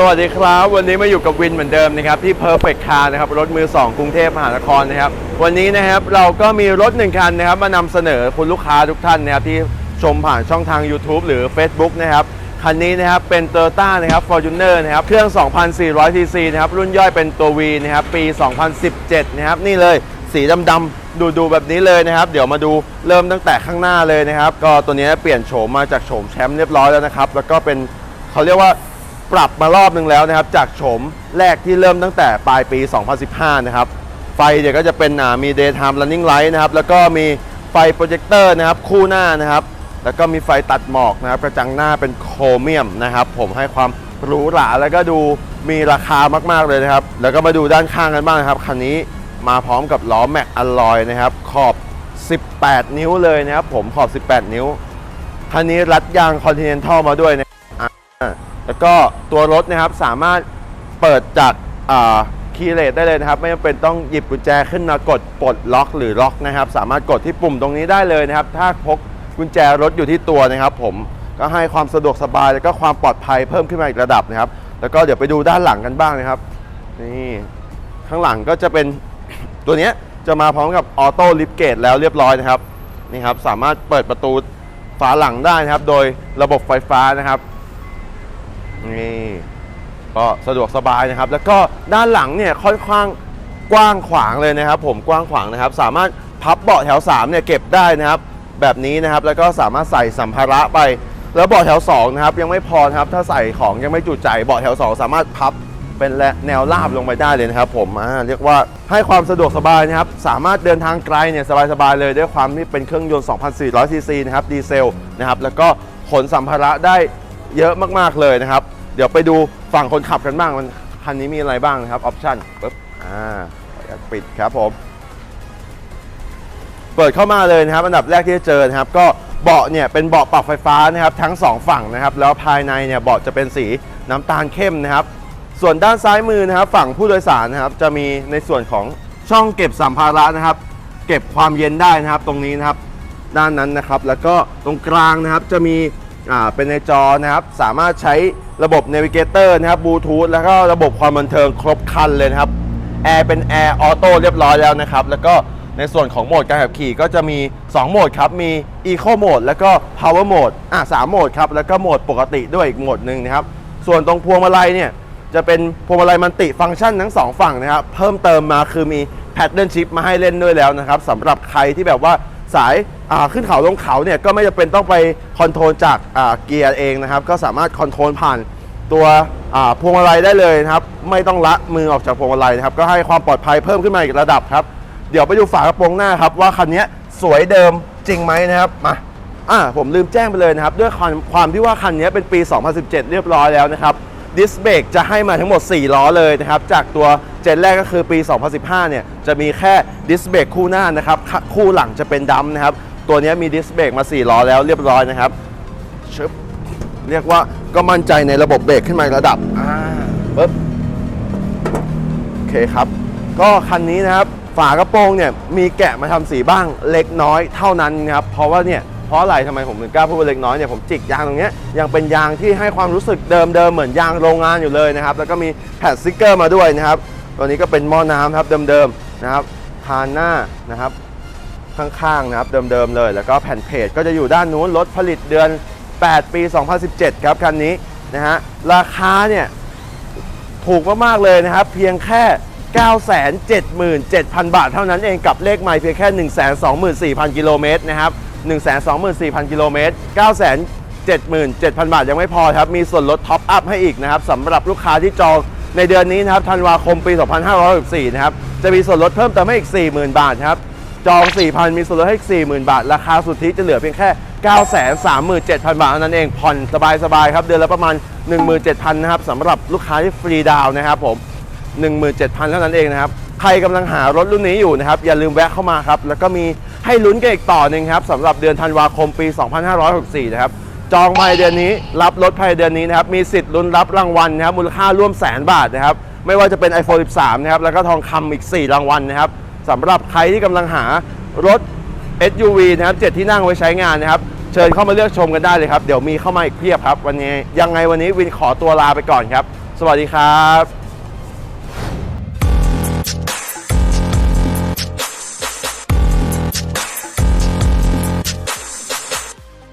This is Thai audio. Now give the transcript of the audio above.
สวัสดีครับ วันนี้มาอยู่กับวินเหมือนเดิมนะครับที่ Perfect Car นะครับรถมือ 2 กรุงเทพมหานครนะครับวันนี้นะครับเราก็มีรถหนึ่งคันนะครับ มานำเสนอคุณลูกค้าทุกท่านนะครับที่ชมผ่านช่องทาง YouTube หรือ Facebook นะครับคันนี้นะครับเป็น t o y o t a นะครับ Fortuner นะครับเครื่อง 2,400 cc นะครับรุ่นย่อยเป็นตัว V นะครับปี 2017 นะครับนี่เลยสีดำๆดูๆแบบนี้เลยนะครับ เดี๋ยวมาดูเริ่มตั้งแต่ข้างหน้าเลยนะครับ ก็ตัวนี้เปลี่ยนโฉมมาจากโฉมแชมป์เรียบร้อยแล้วนะครับแล้วก็เป็นเขาเรียกว่า ปรับมารอบนึงแล้วนะครับ จากโฉมแรกที่เริ่มตั้งแต่ปลายปี 2015 นะครับ ไฟเดี๋ยวก็จะเป็นอ่ามี daytime running light นะครับ แล้วก็มีไฟโปรเจคเตอร์นะครับ คู่หน้านะครับ แล้วก็มีไฟตัดหมอกนะครับ กระจังหน้าเป็นโครเมียมนะครับ ผมให้ความหรูหราแล้วก็ดูมีราคามาก ๆ เลยนะครับ แล้วก็มาดูด้านข้างกันบ้างนะครับคันนี้มาพร้อมกับล้อแม็กอลลอยนะครับ ขอบ 18 นิ้วเลยนะครับผมขอบ 18 นิ้วคันนี้รัดยางคอนติเนนทัลมาด้วยนะ แล้วก็ตัวรถนะครับสามารถเปิดจากคีย์เลสได้เลยนะครับ ไม่จำเป็นต้องหยิบกุญแจขึ้นมากดปลดล็อกหรือล็อกนะครับ สามารถกดที่ปุ่มตรงนี้ได้เลยนะครับ ถ้าพกกุญแจรถอยู่ที่ตัวนะครับ ผมก็ให้ความสะดวกสบาย แล้วก็ความปลอดภัยเพิ่มขึ้นมาอีกระดับนะครับ แล้วก็เดี๋ยวไปดูด้านหลังกันบ้างนะครับนี่ข้างหลังก็จะเป็นตัวนี้จะมาพร้อมกับออโต้ลิฟเกตแล้วเรียบร้อยนะครับนี่ครับสามารถเปิดประตูฝาหลังได้นะครับ โดยระบบไฟฟ้านะครับ นี่ก็สะดวกสบายนะครับ แล้วก็ด้านหลังเนี่ยค่อนข้างกว้างขวางเลยนะครับ ผมกว้างขวางนะครับ สามารถพับเบาะแถว3เนี่ยเก็บได้นะครับ แบบนี้นะครับแล้วก็สามารถใส่สัมภาระไป แล้วเบาะแถว2นะครับยังไม่พอครับถ้าใส่ของยังไม่จุใจเบาะแถว 2 สามารถพับเป็นแนวราบลงไปได้เลยนะครับ ผมเรียกว่าให้ความสะดวกสบายนะครับ สามารถเดินทางไกลเนี่ยสบายๆเลยด้วยความที่เป็นเครื่องยนต์ 2,400ซีซีนะครับดีเซลนะครับแล้วก็ขนสัมภาระได้ เยอะมากๆเลยนะครับ เดี๋ยวไปดูฝั่งคนขับกันบ้างมันคันนี้มีอะไรบ้างนะครับออปชั่นปึ๊บอ่าออนุญาตปิดครับผม เปิดเข้ามาเลยนะครับ อันดับแรกที่จะเจอนะครับ ก็เบาะเนี่ยเป็นเบาะปรับไฟฟ้านะครับ ทั้งสองฝั่งนะครับ แล้วภายในเนี่ยเบาะจะเป็นสีน้ำตาลเข้มนะครับ ส่วนด้านซ้ายมือนะครับ ฝั่งผู้โดยสารนะครับ จะมีในส่วนของช่องเก็บสัมภาระนะครับ เก็บความเย็นได้นะครับ ตรงนี้นะครับ ด้านนั้นนะครับ แล้วก็ตรงกลางนะครับจะมี อ่าเป็นในจอนะครับ สามารถใช้ระบบ Navigator นะครับบลูทูธแล้วก็ระบบความบันเทิงครบครันเลยนะครับแอร์เป็นแอร์ออโต้เรียบร้อยแล้วนะครับ แล้วก็ในส่วนของโหมดการขับขี่ก็จะมี 2 โหมดครับ มี Eco Mode แล้วก็ Power Mode อะสามโหมดครับ แล้วก็โหมดปกติด้วยอีกโหมดหนึ่งนะครับ ส่วนตรงพวงมาลัยเนี่ย จะเป็นพวงมาลัยมันติฟังก์ชันทั้งสองฝั่งนะครับ เพิ่มเติมมาคือมีแพดเดิลชิพมาให้เล่นด้วยแล้วนะครับสำหรับใครที่แบบว่าสาย ขึ้นเขาลงเขาเนี่ยก็ไม่จำเป็นต้องไปคอนโทรลจากเกียร์เองนะครับ ก็สามารถคอนโทรลผ่านตัวพวงมาลัยได้เลยนะครับ ไม่ต้องละมือออกจากพวงมาลัยนะครับ ก็ให้ความปลอดภัยเพิ่มขึ้นมาอีกระดับครับ เดี๋ยวไปดูฝากระโปรงหน้าครับ ว่าคันนี้สวยเดิมจริงไหมนะครับมาอ่าผมลืมแจ้งไปเลยนะครับ ด้วยความความที่ว่าคันนี้เป็นปี 2017 เรียบร้อยแล้วนะครับดิสเบรกจะให้มาทั้งหมด 4 ล้อเลยนะครับ จากตัวเจนแรกก็คือปี 2015 เนี่ย จะมีแค่ดิสเบรกคู่หน้านะครับ คู่หลังจะเป็นดัมนะครับ ตัวนี้มีดิสเบรกมา 4 ล้อแล้วเรียบร้อยนะครับชึบเรียกว่าก็มั่นใจในระบบเบรกขึ้นมาอีกระดับอ่าปึ๊บโอเคครับ ก็คันนี้นะครับฝากระโปรงเนี่ยมีแกะมาทำสีบ้างเล็กน้อยเท่านั้นนะครับเพราะว่าเนี่ยเพราะอะไรทำไมผมถึงกล้าพูดว่าเล็กน้อยเนี่ยผมจิกยางตรงเนี้ยยังเป็นยางที่ให้ความรู้สึกเดิมๆเหมือนยางโรงงานอยู่เลยนะครับแล้วก็มีแผ่นสติกเกอร์มาด้วยนะครับตัวนี้ก็เป็นหม้อน้ำครับเดิมๆนะครับทานหน้านะครับ ข้างๆนะครับเดิมๆเลย แล้วก็แผ่นเพจก็จะอยู่ด้านนู้นรถผลิตเดือน 8 ปี 2017 ครับคันนี้นะฮะราคาเนี่ยถูกมากๆเลยนะครับ เพียงแค่ 977,000 บาทเท่านั้นเองกับเลขใหม่เพียงแค่ 124,000 กิโลเมตรนะครับ 124,000 กิโลเมตร 977,000 บาทยังไม่พอครับ มีส่วนลดท็อปอัพให้อีกนะครับสำหรับลูกค้าที่จองในเดือนนี้นะครับธันวาคมปี 2564 นะครับ จะมีส่วนลดเพิ่มเติมให้อีก 40,000 บาทครับ จอง 4,000 มีส่วนลดให้อีก40,000 บาท ราคาสุทธิจะเหลือเพียงแค่ 937,000 บาทเท่านั้นเอง ผ่อนสบายๆครับ เดือนละประมาณ 17,000 นะครับสำหรับลูกค้าที่ฟรีดาวนะครับผม 17,000 เท่านั้นเองนะครับ ใครกำลังหารถรุ่นนี้อยู่นะครับ อย่าลืมแวะเข้ามาครับ แล้วก็มีให้ลุ้นกันอีกต่อหนึ่งครับสำหรับเดือนธันวาคมปี 2564 นะครับ จองภายในเดือนนี้ รับรถภายในเดือนนี้นะครับ มีสิทธิ์ลุ้นรับรางวัลนะครับ มูลค่าร่วมแสนบาทนะครับ ไม่ว่าจะเป็น iPhone 13 นะครับ แล้วก็ทองคำอีก 4 รางวัลนะครับ สำหรับใครที่กำลังหารถ SUV นะครับเจ็ดที่นั่งไว้ใช้งานนะครับ เชิญเข้ามาเลือกชมกันได้เลยครับ เดี๋ยวมีเข้ามาอีกเพียบครับ วันนี้ยังไงวันนี้วินขอตัวลาไปก่อนครับ สวัสดีครับ